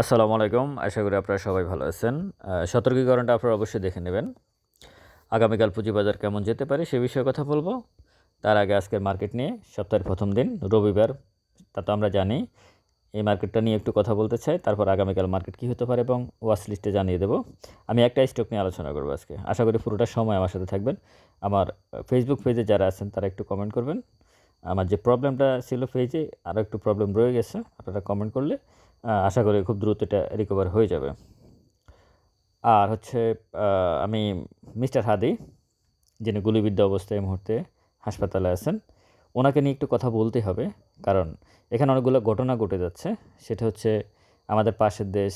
আসসালামু আলাইকুম। আশা করি আপনারা সবাই ভালো আছেন। সতর্কীকরণটা আপনারা অবশ্যই দেখে নেবেন। আগামীকাল পুঁজিবাজার কেমন যেতে পারে সে বিষয়ে কথা বলব। তার আগে আজকের মার্কেট নিয়ে সপ্তাহের প্রথম দিন, রবিবার, তা তো আমরা জানি। এই মার্কেটটা নিয়ে একটু কথা বলতে চাই, তারপর আগামীকাল মার্কেট কী হতে পারে এবং ওয়াচ লিস্টে জানিয়ে দেবো। আমি একটা স্টক নিয়ে আলোচনা করব আজকে। আশা করি পুরোটা সময় আমার সাথে থাকবেন। আমার ফেসবুক পেজে যারা আছেন, তারা একটু কমেন্ট করবেন। আমার যে প্রবলেমটা ছিল পেজে আরও একটু প্রবলেম রয়ে গেছে, আপনারা কমেন্ট করলে আশা করি খুব দ্রুত এটা রিকভার হয়ে যাবে। আর হচ্ছে আমি মিস্টার হাদি, যিনি গুলিবিদ্ধ অবস্থায় এই মুহূর্তে হাসপাতালে আছেন, ওনাকে নিয়ে একটু কথা বলতে হবে, কারণ এখানে অনেকগুলো ঘটনা ঘটে যাচ্ছে। সেটা হচ্ছে, আমাদের পাশের দেশ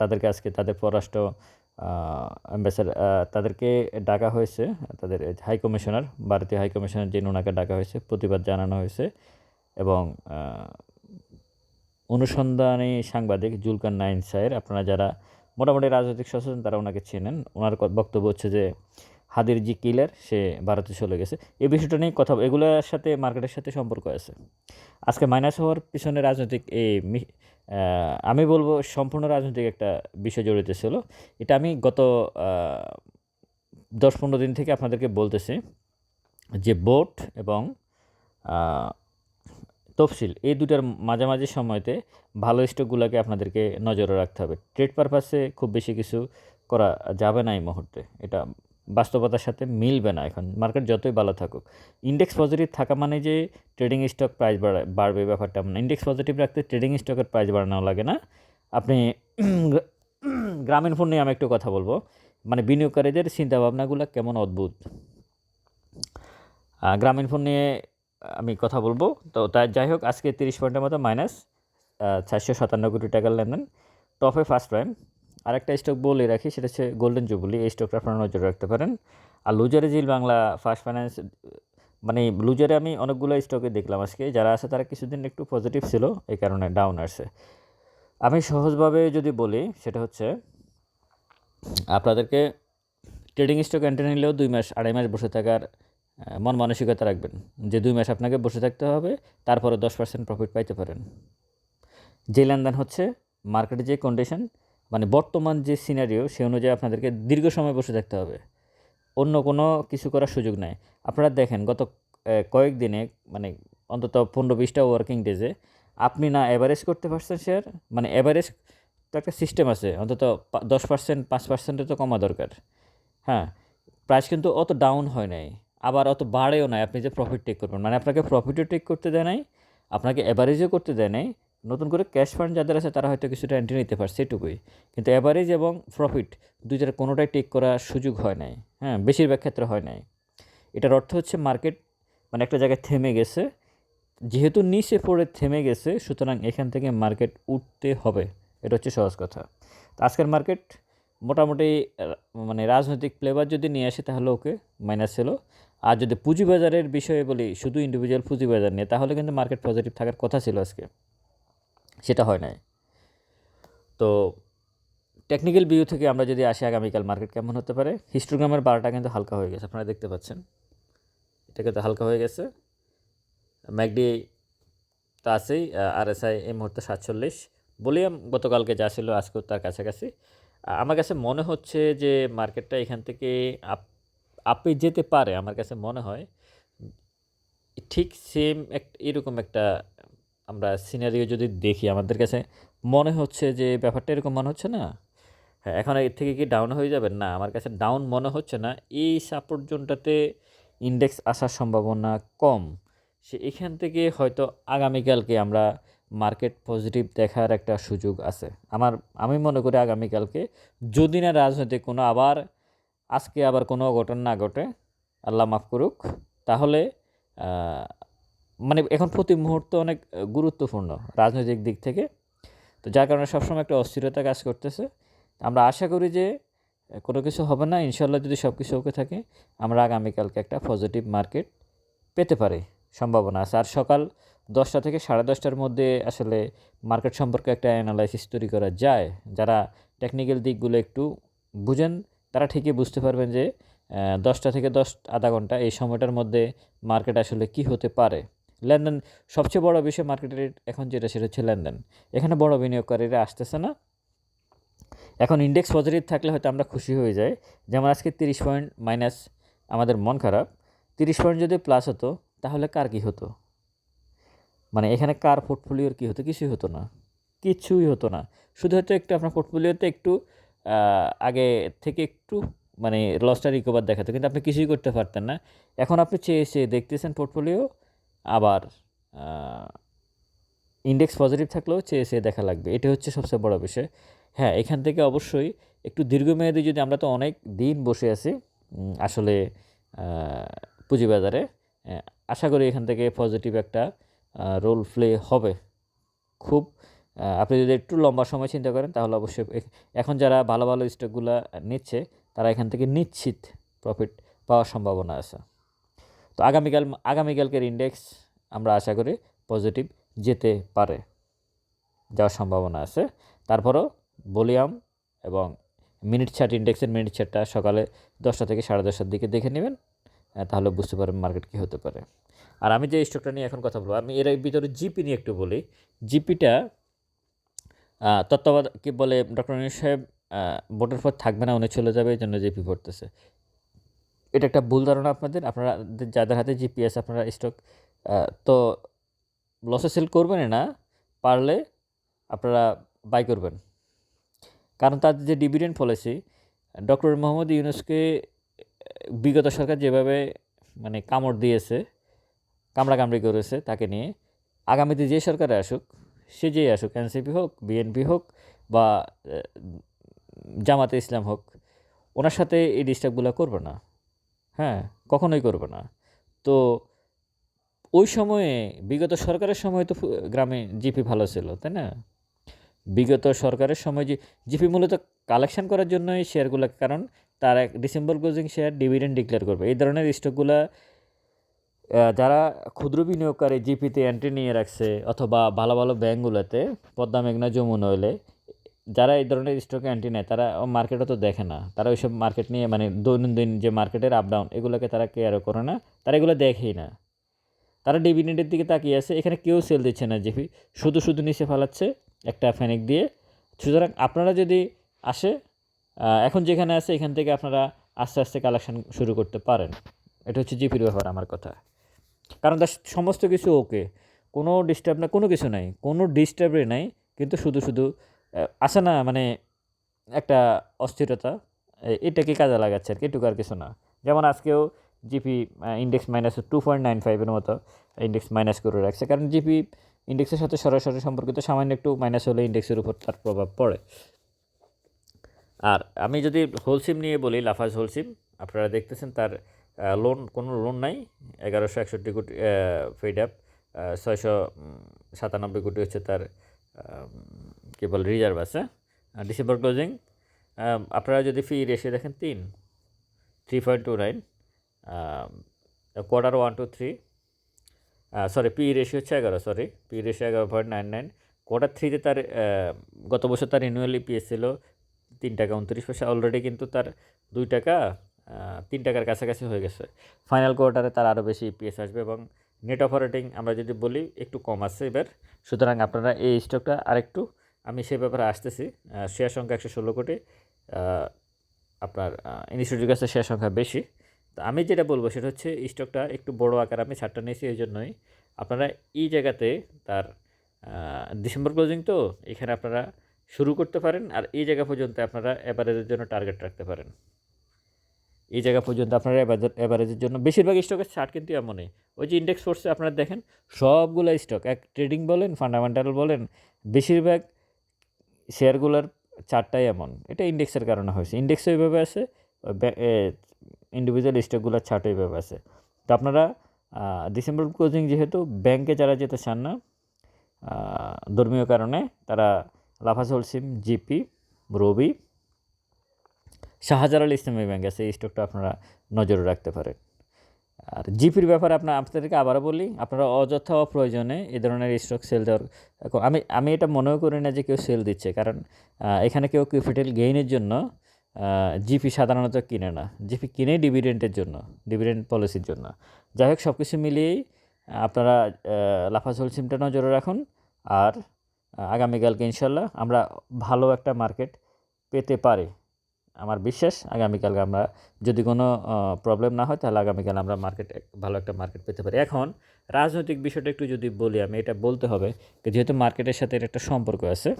তাদেরকে আজকে তাদের পররাষ্ট্র অ্যাম্বাসাডার তাদেরকে ডাকা হয়েছে, তাদের হাই কমিশনার ভারতীয় হাই কমিশনার যিনি ওনাকে ডাকা হয়েছে, প্রতিবাদ জানানো হয়েছে এবং অনুসন্ধানী সাংবাদিক জুলকান নাইন সাহের, আপনারা যারা মোটামুটি রাজনৈতিক সচেতন তারা ওনাকে চেনেন। ওনার বক্তব্য হচ্ছে যে হাদির জি কিলার, সে ভারতে চলে গেছে। এই বিষয়টা নিয়ে কথা এগুলোর সাথে মার্কেটের সাথে সম্পর্ক আছে। আজকে মাইনাস হওয়ার পিছনে রাজনৈতিক এই আমি বলব সম্পূর্ণ রাজনৈতিক একটা বিষয় জড়িত ছিল। এটা আমি গত দশ পনেরো দিন থেকে আপনাদেরকে বলতেছি যে বোট এবং তফসিল এই দুটার মাঝামাঝি সময়তে ভালো স্টকগুলোকে আপনাদেরকে নজরে রাখতে হবে। ট্রেড পারপাসে খুব বেশি কিছু করা যাবে না এই মুহূর্তে। এটা বাস্তবতার সাথে মিলবে না এখন। মার্কেট যতই ভালো থাকুক। ইন্ডেক্স পজিটিভ থাকা মানে যে ট্রেডিং স্টক প্রাইস বাড়া বাড়বে ব্যাপারটা এমন না। ইন্ডেক্স পজিটিভ রাখতে ট্রেডিং স্টকের প্রাইস বাড়ানো লাগে না। আপনি গ্রামীণ ফোন নিয়ে আমি একটু কথা বলব। মানে বিনিয়োগকারীদের চিন্তাভাবনাগুলো কেমন অদ্ভুত। গ্রামীণ ফোন নিয়ে আমি কথা বলব। তো তাই যাই হোক, আজকে তিরিশ পয়েন্টের মতো মাইনাস চারশো সাতান্ন কোটি টাকার লেনদেন। টপে ফার্স্ট প্রাইম আরেকটা স্টক বলে রাখি, সেটা হচ্ছে গোল্ডেন জুবলি এই স্টকটা আপনারা নজরে রাখতে পারেন। আর লুজারে জিল বাংলা ফার্স্ট ফাইন্যান্স মানে লুজারে আমি অনেকগুলো স্টকে দেখলাম আজকে। যারা আছে তারা কিছুদিন একটু পজিটিভ ছিল, এই কারণে ডাউন আসছে। আমি সহজভাবে যদি বলি, সেটা হচ্ছে, আপনাদেরকে ট্রেডিং স্টক এন্ট্রি নিলেও দুই মাস, আড়াই মাস বসে থাকার মন মানসিকতা রাখবেন। যে দুই মাস আপনাকে বসে থাকতে হবে, তারপরে দশ পার্সেন্ট প্রফিট পাইতে পারেন। যে লেনদেন হচ্ছে মার্কেটে যে কন্ডিশন মানে বর্তমান যে সিনারিও সে অনুযায়ী আপনাদেরকে দীর্ঘ সময় বসে থাকতে হবে। অন্য কোনো কিছু করার সুযোগ নাই। আপনারা দেখেন, গত কয়েকদিনে মানে অন্তত পনেরো বিশটা ওয়ার্কিং ডেজে আপনি না অ্যাভারেজ করতে পারছেন শেয়ার মানে অ্যাভারেজ তো একটা সিস্টেম আছে, অন্তত দশ পার্সেন্ট পাঁচ পার্সেন্টে তো কমা দরকার। হ্যাঁ প্রাইস কিন্তু অত ডাউন হয় নাই, আবার অত বাড়েও নাই। আপনি যে প্রফিট টেক করবেন মানে আপনাকে প্রফিটও টেক করতে দেয় নাই, আপনাকে অ্যাভারেজও করতে দেয় নাই নতুন করে ক্যাশ ফান্ড যাদের আছে, তারা হয়তো কিছুটা এন্ট্রি নিতে পারছে এটুকুই। কিন্তু অ্যাভারেজ এবং প্রফিট দুইটার কোনোটাই টেক করার সুযোগ হয় নাই। হ্যাঁ বেশিরভাগ ক্ষেত্রে হয় নাই। এটার অর্থ হচ্ছে মার্কেট মানে একটা জায়গায় থেমে গেছে। যেহেতু নিচে পড়ে থেমে গেছে, সুতরাং এখান থেকে মার্কেট উঠতে হবে। এটা হচ্ছে সহজ কথা। তো আজকের মার্কেট মোটামুটি মানে রাজনৈতিক ফ্লেভার যদি নিয়ে আসে, তাহলে ওকে মাইনাস ছিল আর যদি পুঁজিবাজারের বিষয়ে বলি, শুধু ইন্ডিভিজুয়াল পুঁজিবাজার নিয়ে, তাহলে কিন্তু মার্কেট পজিটিভ থাকার কথা ছিল আজকে। সেটা হয় নাই। তো টেকনিক্যাল ভিউ থেকে আমরা যদি আসি আগামীকাল মার্কেট কেমন হতে পারে? হিস্টোগ্রামের বারোটা কিন্তু হালকা হয়ে গেছে, আপনারা দেখতে পাচ্ছেন। এটা কিন্তু হালকা হয়ে গেছে। ম্যাকডি তো আছেই আর এস আই এই মুহূর্তে সাতচল্লিশ। বলিয়াম গতকালকে যা ছিল আজকেও তার কাছাকাছি। আমার কাছে মনে হচ্ছে যে মার্কেটটা এখান থেকে আপ, আপে যেতে পারে, আমার কাছে মনে হয়। ঠিক সেম এক, এরকম একটা আমরা সিনারিও যদি দেখি আমাদের কাছে, মনে হচ্ছে যে ব্যাপারটা এরকম মনে হচ্ছে না? হ্যাঁ এখন এর থেকে কি ডাউন হয়ে যাবে না, আমার কাছে ডাউন মনে হচ্ছে না। এই সাপোর্ট জোনটাতে ইন্ডেক্স আসার সম্ভাবনা কম। সে এখান থেকে হয়তো আগামীকালকে আমরা মার্কেট পজিটিভ দেখার একটা সুযোগ আছে। আমার, আমি মনে করি আগামীকালকে, যদি না রাজনৈতিক কোনো আবার, আজকে আবার কোনো অঘটন না ঘটে, আল্লাহ মাফ করুক, তাহলে মানে এখন প্রতি মুহূর্ত অনেক গুরুত্বপূর্ণ রাজনৈতিক দিক থেকে। তো যার কারণে সবসময় একটা অস্থিরতা কাজ করতেছে। আমরা আশা করি যে কোনো কিছু হবে না। ইনশাল্লাহ যদি সব কিছু ওকে থাকে, আমরা আগামীকালকে একটা পজিটিভ মার্কেট পেতে পারি। সম্ভাবনা আছে। আর সকাল দশটা থেকে সাড়ে দশটার মধ্যে আসলে মার্কেট সম্পর্কে একটা অ্যানালাইসিস তৈরি করা যায়। যারা টেকনিক্যাল দিকগুলো একটু বুঝেন, তারা ঠিকই বুঝতে পারবেন যে দশটা থেকে দশ, আধা ঘণ্টা এই সময়টার মধ্যে মার্কেট আসলে কি হতে পারে। লেনদেন সবচেয়ে বড় বিষয় মার্কেটের এখন যেটা, সেটা হচ্ছে লেনদেন এখানে বড় বিনিয়োগকারীরা আসতেছে না। এখন ইন্ডেক্স পজিটিভ থাকলে হয়তো আমরা খুশি হয়ে যাই। যেমন আজকে তিরিশ পয়েন্ট মাইনাস আমাদের মন খারাপ। তিরিশ পয়েন্ট যদি প্লাস হতো, তাহলে কার কী হতো? মানে এখানে কার পোর্টফোলিওর কী হতো? কিছুই হতো না। কিছুই হতো না। শুধু হয়তো একটু আপনার পোর্টফোলিওতে একটু আগে থেকে একটু মানে লসটা রিকভার দেখাতো। কিন্তু আপনি কিছুই করতে পারতেন না। এখন আপনি চেয়ে চেয়ে দেখতেছেন পোর্টফোলিও আবার ইন্ডেক্স পজিটিভ থাকলেও চেয়ে চেয়ে দেখা লাগবে। এটা হচ্ছে সবচেয়ে বড় বিষয়। হ্যাঁ এখান থেকে অবশ্যই একটু দীর্ঘমেয়াদী যদি আমরা তো অনেক দিন বসে আছি আসলে পুঁজিবাজারে আশা করি এখান থেকে পজিটিভ একটা রোল প্লে হবে। খুব আপনি যদি একটু লম্বা সময় চিন্তা করেন, তাহলে অবশ্যই এখন যারা ভালো ভালো স্টকগুলো নিচ্ছে, তারা এখান থেকে নিশ্চিত প্রফিট পাওয়ার সম্ভাবনা আছে। তো আগামীকাল, আগামীকালকের ইন্ডেক্স আমরা আশা করি পজিটিভ যেতে পারে। যাওয়ার সম্ভাবনা আছে। তারপরও ভলিউম এবং মিনিট চার্ট ইন্ডেক্সের মিনিট চার্টটা সকালে দশটা থেকে সাড়ে দশটার দিকে দেখে নেবেন তাহলে বুঝতে পারবেন মার্কেট কী হতে পারে। আর আমি যে স্টকটা নিয়ে এখন কথা বলব, আমি এর ভিতরে জিপি নিয়ে একটু বলি। জিপিটা তত্ত্বাবধান কি বলে? ডক্টর সাহেব ভোটের পর থাকবে না, উনি চলে যাবে, এই জন্য জিপি পড়তেছে এটা একটা ভুল ধারণা আপনাদের। আপনারা যাদের হাতে জিপিএস আপনারা স্টক তো লসে সেল করবেন না, পারলে আপনারা বাই করবেন। কারণ তাদের যে ডিভিডেন্ড পলিসি ডক্টর মোহাম্মদ ইউনুসকে বিগত সরকার যেভাবে মানে কামড় দিয়েছে, কামড়াকামড়ি করেছে তাকে নিয়ে, আগামীতে যে সরকারে আসুক, সে যেই আসুক এনসিপি হোক বিএনপি হোক বা জামাতে ইসলাম হোক, ওনার সাথে এই ডিস্টার্বগুলো করবে না। হ্যাঁ কখনোই করবে না। তো ওই সময়ে, বিগত সরকারের সময় তো গ্রামে জিপি ভালো ছিল, তাই না? বিগত সরকারের সময় যে জিপি মূলত কালেকশন করার জন্যই শেয়ারগুলো কারণ তার এক December closing share dividend declare করবে। এই ধরনের স্টকগুলা যারা ক্ষুদ্র বিনিয়োগকারী জিপিতে এন্ট্রি নিয়ে রাখছে, অথবা ভালো ভালো ব্যাঙ্কগুলোতে পদ্মা মেঘনা যমুনা হইলে যারা এই ধরনের স্টকে অ্যান্টি নেয়, তারা মার্কেটও তো দেখে না। তারা ওইসব মার্কেট নিয়ে মানে দৈনন্দিন যে মার্কেটের আপ ডাউন এগুলোকে তারা কেয়ারও করে না। তারা এগুলো দেখেই না। তারা ডিভিডেন্ডের দিকে তাকিয়ে আছে। এখানে কেউ সেল দিচ্ছে না, জিপি। শুধু শুধু নিচে ফালাচ্ছে একটা ফ্যানিক দিয়ে। সুতরাং আপনারা যদি আসে এখন যেখানে আছে, এখান থেকে আপনারা আস্তে আস্তে কালেকশন শুরু করতে পারেন। এটা হচ্ছে জিপির ব্যাপার, আমার কথা। কারণ তার সমস্ত কিছু ওকে কোনো ডিস্টার্ব না, কোনো কিছু নাই। কোনো ডিস্টার্বই নাই, কিন্তু শুধু শুধু আসে না মানে একটা অস্থিরতা? এটাকে কাজে লাগাচ্ছে আর কি? এটুকু আর কিছু না। যেমন আজকেও GP index minus two point nine ফাইভের মতো ইন্ডেক্স মাইনাস করে রাখছে। কারণ জিপি ইন্ডেক্সের সাথে সরাসরি সম্পর্কিত সামান্য একটু মাইনাস হলে ইন্ডেক্সের উপর তার প্রভাব পড়ে। আর আমি যদি হোলসিম নিয়ে বলি লাফাজ হোলসিম আপনারা দেখতেছেন তার লোন কোনো লোন নাই। এগারোশো একষট্টি কোটি ফেড আপ ছয়শো সাতানব্বই কোটি হচ্ছে তার কী বলে রিজার্ভ আছে ডিসেম্বর ক্লোজিং আপনারা যদি ফি রেশিও দেখেন, তিন। Three point two nine quarter one two three sorry P ratio হচ্ছে এগারো সরি পি রেশিও এগারো পয়েন্ট নাইন নাইন কোয়ার্টার থ্রিতে তার গত বছর তার রিনিউয়াল ইপিএস ছিল তিন টাকা উনত্রিশ পয়সা। অলরেডি কিন্তু তার দুই টাকা তিন টাকার কাছাকাছি হয়ে গেছে। ফাইনাল কোয়ার্টারে তার আরও বেশি ইপিএস আসবে এবং নেট অপারেটিং আমরা যদি বলি একটু কম আসছে এবার। সুতরাং আপনারা এই স্টকটা আরেকটু, আমি সেই ব্যাপারে আসতেছি। শেয়ার সংখ্যা একশো ষোলো কোটি আপনার ইনস্টিটিউটের কাছে শেয়ার সংখ্যা বেশি। তো আমি যেটা বলব সেটা হচ্ছে স্টকটা একটু বড় আকার আমি ছাড়টা নিয়েছি এই জন্যই। আপনারা এই জায়গাতে তার ডিসেম্বর ক্লোজিং তো, এখানে আপনারা শুরু করতে পারেন আর এই জায়গা পর্যন্ত আপনারা অ্যাভারেজের জন্য টার্গেট রাখতে পারেন। এই জায়গা পর্যন্ত আপনারা অ্যাভারেজের জন্য। বেশিরভাগ স্টকের ছাড় কিন্তু এমনই। ওই যে ইন্ডেক্স ফোর্সে আপনারা দেখেন, সবগুলো স্টক এক ট্রেডিং বলেন ফান্ডামেন্টাল বলেন, বেশিরভাগ শেয়ারগুলোর চারটাই এমন। এটা ইন্ডেক্সের কারণে হয়েছে। ইন্ডেক্সও এইভাবে আছে ইন্ডিভিজুয়াল স্টকগুলোর ছাট এইভাবে আছে। তো আপনারা ডিসেম্বর ক্লোজিং যেহেতু ব্যাংকে যারা যেতে চান না ধর্মীয় কারণে, তারা Lafarge Holcim GP Robi Shahjalal Islami bank আছে, এই স্টকটা আপনারা নজরে রাখতে পারেন। আর জিপির ব্যাপারে আপনার, আপনাদেরকে আবারও বলি, আপনারা অযথা অপ্রয়োজনে এ ধরনের স্টক সেল দেওয়ার আমি আমি এটা মনেও করি না যে কেউ সেল দিচ্ছে, কারণ এখানে কেউ ক্যাপিটাল গেইনের জন্য জিপি সাধারণত কিনে না। জিপি কিনে ডিভিডেন্টের জন্য ডিভিডেন্ট পলিসির জন্য। যাই হোক সব কিছু মিলিয়েই আপনারা লাফাঝোল সিমটা নজরে রাখুন, আর, আগামীকালকে ইনশাল্লাহ আমরা ভালো একটা মার্কেট পেতে পারি। আমার বিশ্বাস আগামীকালকে আমরা যদি কোনো প্রবলেম না হয়, তাহলে আগামীকাল আমরা মার্কেট ভালো একটা মার্কেট পেতে পারি। এখন রাজনৈতিক বিষয়টা একটু যদি বলি, আমি এটা বলতে হবে যেহেতু মার্কেটের সাথে এর একটা সম্পর্ক আছে,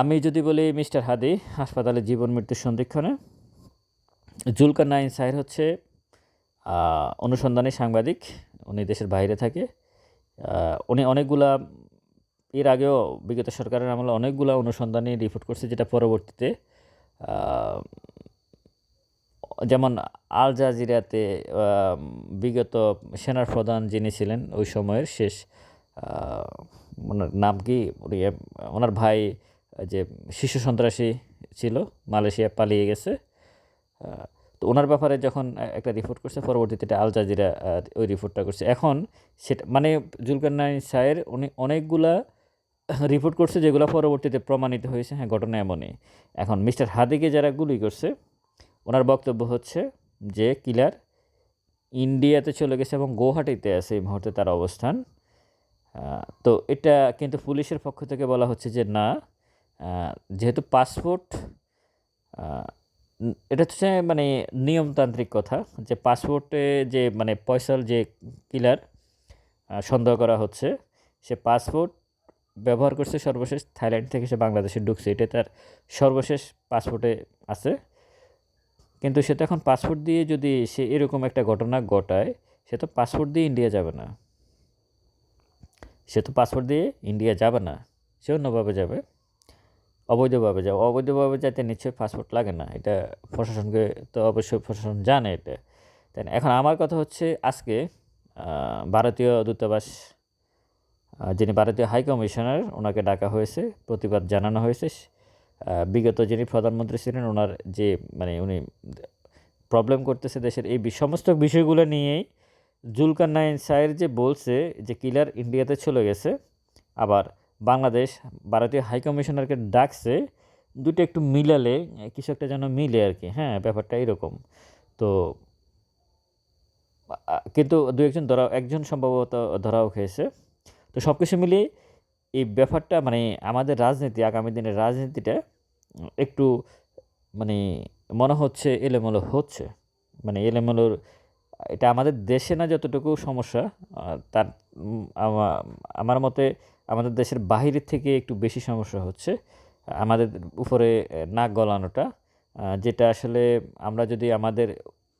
আমি যদি বলি মিস্টার হাদি, হাসপাতালে জীবন মৃত্যুর সন্ধিক্ষণে জুলকার নাইন সাহের হচ্ছে অনুসন্ধানী সাংবাদিক, উনি দেশের বাইরে থাকে উনি অনেকগুলা, এর আগেও বিগত সরকারের আমলে অনেকগুলো অনুসন্ধানী রিপোর্ট করছে, যেটা পরবর্তীতে যেমন আল জাজিরাতে বিগত সেনার প্রধান যিনি ছিলেন, ওই সময়ের শেষ ওনার নাম কি? ওনার ভাই যে শিশু সন্ত্রাসী ছিল, মালয়েশিয়া পালিয়ে গেছে। তো ওনার ব্যাপারে যখন একটা রিপোর্ট করছে, পরবর্তীতে এটা আল জাজিরা ওই রিপোর্টটা করছে। এখন সেটা মানে জুলকারনাইন সায়ের উনি অনেকগুলা রিপোর্ট করছে যেগুলো পরবর্তীতে প্রমাণিত হয়েছে। হ্যাঁ ঘটনা এমনই। এখন মিস্টার হাদিকে যারা গুলি করছে, ওনার বক্তব্য হচ্ছে যে, কিলার ইন্ডিয়াতে চলে গেছে এবং গৌহাটিতে আছে এই মুহূর্তে তার অবস্থান। তো এটা কিন্তু পুলিশের পক্ষ থেকে বলা হচ্ছে যে, না যেহেতু পাসপোর্ট এটা হচ্ছে মানে নিয়মতান্ত্রিক কথা যে, পাসপোর্টে যে মানে পয়সার যে কিলার সন্দেহ করা হচ্ছে, সে পাসপোর্ট ব্যবহার করছে সর্বশেষ থাইল্যান্ড থেকে সে বাংলাদেশে ঢুকছে। এটা তার সর্বশেষ পাসপোর্টে আছে। কিন্তু সে তো এখন পাসপোর্ট দিয়ে যদি সে এরকম একটা ঘটনা ঘটায়, সে তো পাসপোর্ট দিয়ে ইন্ডিয়া যাবে না। সে তো পাসপোর্ট দিয়ে ইন্ডিয়া যাবে না। সে অন্যভাবে যাবে। অবৈধভাবে যাবে। অবৈধভাবে যাতে নিশ্চয়ই পাসপোর্ট লাগে না। এটা প্রশাসনকে তো অবশ্যই প্রশাসন জানে এটা। তাই এখন আমার কথা হচ্ছে আজকে ভারতীয় দূতাবাস যিনি ভারতীয় হাই কমিশনার, ওনাকে ডাকা হয়েছে, প্রতিবাদ জানানো হয়েছে। বিগত যিনি প্রধানমন্ত্রী ছিলেন, ওনার যে মানে উনি প্রবলেম করতেছে দেশের এই সমস্ত বিষয়গুলো নিয়েই জুলকার নাইন সাহের যে বলছে যে কিলার ইন্ডিয়াতে চলে গেছে। আবার বাংলাদেশ ভারতীয় হাই কমিশনারকে ডাকছে, দুটো একটু মিলালে, কিছু একটা যেন মিলে আর কি। হ্যাঁ ব্যাপারটা এরকম। তো কিন্তু দু একজন ধরা একজন সম্ভবত ধরাও খেয়েছে। তো সব কিছু মিলিয়ে এই ব্যাপারটা মানে আমাদের রাজনীতি, আগামী দিনের রাজনীতিটা একটু মানে মনে হচ্ছে, এলোমেলো হচ্ছে। মানে এলোমেলোর, এটা আমাদের দেশে না যতটুকু সমস্যা তার আমার মতে আমাদের দেশের বাহিরের থেকে একটু বেশি সমস্যা হচ্ছে। আমাদের উপরে নাক গলানোটা যেটা আসলে আমরা যদি আমাদের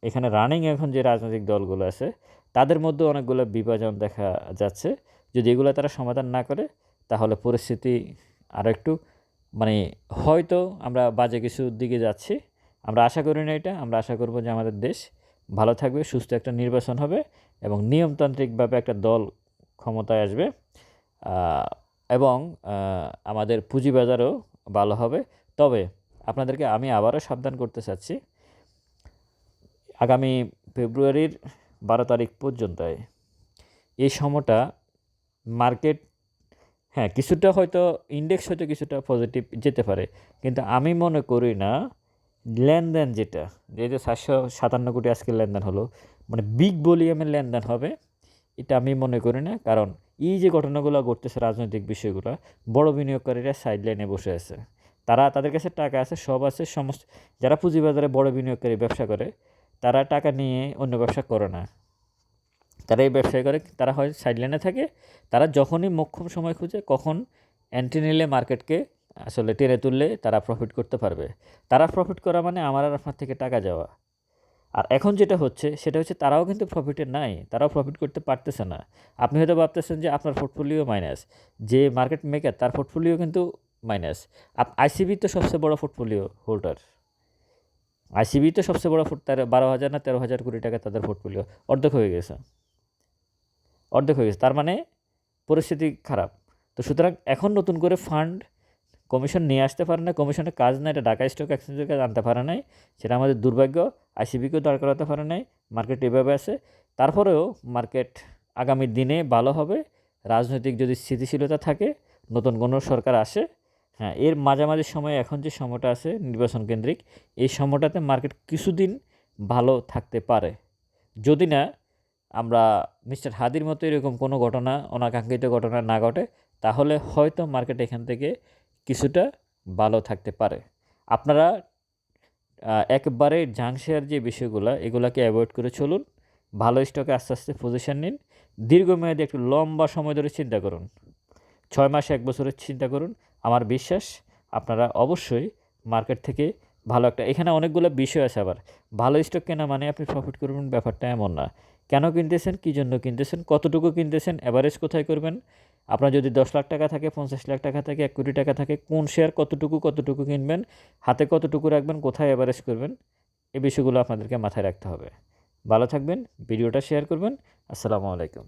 এখানে রানিং এখন যে রাজনৈতিক দলগুলো আছে, তাদের মধ্যে অনেকগুলো বিভাজন দেখা যাচ্ছে। যদি এগুলো তারা সমাধান না করে, তাহলে পরিস্থিতি আরও একটু মানে হয়তো আমরা বাজে কিছুর দিকে যাচ্ছি। আমরা আশা করি না এটা, আমরা আশা করব যে আমাদের দেশ ভালো থাকবে, সুস্থ একটা নির্বাচন হবে এবং নিয়মতান্ত্রিকভাবে একটা দল ক্ষমতায় আসবে। এবং আমাদের পুঁজিবাজারও ভালো হবে। তবে আপনাদেরকে আমি আবারও সাবধান করতে চাচ্ছি, আগামী ফেব্রুয়ারির বারো তারিখ পর্যন্ত এই সময়টা মার্কেট হ্যাঁ কিছুটা হয়তো ইন্ডেক্স হয়তো কিছুটা পজিটিভ যেতে পারে। কিন্তু আমি মনে করি না, লেনদেন যেটা যে সাতশো সাতান্ন কোটি আজকে লেনদেন হলো মানে বিগ ভলিউমের লেনদেন হবে, এটা আমি মনে করি না। কারণ এই যে ঘটনাগুলো ঘটতেছে রাজনৈতিক বিষয়গুলো, বড় বিনিয়োগকারীরা সাইড লাইনে বসে আছে। তারা তাদের কাছে টাকা আছে, সব আছে, সমস্ত, যারা পুঁজিবাজারে বড় বিনিয়োগকারী ব্যবসা করে, তারা টাকা নিয়ে অন্য ব্যবসা করে না। তারা এই ব্যবসায় করে, তারা হয় সাইডলাইনে থাকে। তারা যখনই মোক্ষম সময় খুঁজে, কখন অ্যান্টি নিলে মার্কেটকে আসলে টেনে তুললে তারা প্রফিট করতে পারবে। তারা প্রফিট করা মানে আমার আর আপনার থেকে টাকা যাওয়া। আর এখন যেটা হচ্ছে, সেটা হচ্ছে তারাও কিন্তু প্রফিটে নাই, তারাও প্রফিট করতে পারতেছে না। আপনি হয়তো ভাবতেছেন যে আপনার পোর্টফোলিও মাইনাস যে মার্কেট মেকার তার পোর্টফোলিও কিন্তু মাইনাস আপ আইসিবি তো সবচেয়ে বড় পোর্টফোলিও হোল্ডার আইসিবি তো সবচেয়ে বড় তার বারো হাজার না তেরো হাজার কোটি টাকা তাদের পোর্টফোলিও অর্ধেক হয়ে গেছে। অর্ধেক হয়ে গেছে, তার মানে পরিস্থিতি খারাপ। তো সুতরাং এখন নতুন করে ফান্ড কমিশন নিয়ে আসতে পারে না কমিশনের কাজ না এটা ঢাকা স্টক এক্সচেঞ্জের কাজ আনতে পারে নাই, সেটা আমাদের দুর্ভাগ্য, আইসিবিকেও দাঁড় করাতে পারে নাই, মার্কেট এভাবে আছে। তারপরেও মার্কেট আগামী দিনে ভালো হবে, রাজনৈতিক যদি স্থিতিশীলতা থাকে, নতুন কোনো সরকার আসে হ্যাঁ এর মাঝামাঝি সময়ে এখন যে সময়টা আছে নির্বাচন কেন্দ্রিক, এই সময়টাতে মার্কেট কিছুদিন ভালো থাকতে পারে। যদি না আমরা মিস্টার হাদির মতো এরকম কোনো ঘটনা, অনাকাঙ্ক্ষিত ঘটনা না ঘটে, তাহলে হয়তো মার্কেট এখান থেকে কিছুটা ভালো থাকতে পারে। আপনারা একবারে জাঙ্ক শেয়ার যে বিষয়গুলো, এগুলাকে অ্যাভয়েড করে চলুন। ভালো স্টকে আস্তে আস্তে পজিশন নিন। দীর্ঘমেয়াদে একটু লম্বা সময় ধরে চিন্তা করুন। ছয় মাস, এক বছরের চিন্তা করুন। আমার বিশ্বাস, আপনারা অবশ্যই মার্কেট থেকে ভালো একটা, এখানে অনেকগুলো বিষয় আছে আবার। ভালো স্টক কেনা মানে আপনি প্রফিট করবেন, ব্যাপারটা এমন না। কেন কিনতেছেন, কী জন্য কিনতেছেন, কতটুকু কিনতেছেন অ্যাভারেজ কোথায় করবেন? আপনার যদি দশ লাখ টাকা থাকে, পঞ্চাশ লাখ টাকা থাকে, এক কোটি টাকা থাকে, কোন শেয়ার কতটুকু কতটুকু কিনবেন, হাতে কতটুকু রাখবেন, কোথায় অ্যাভারেজ করবেন, এই বিষয়গুলো আপনাদেরকে মাথায় রাখতে হবে। ভালো থাকবেন, ভিডিওটা শেয়ার করবেন, আসসালামু আলাইকুম।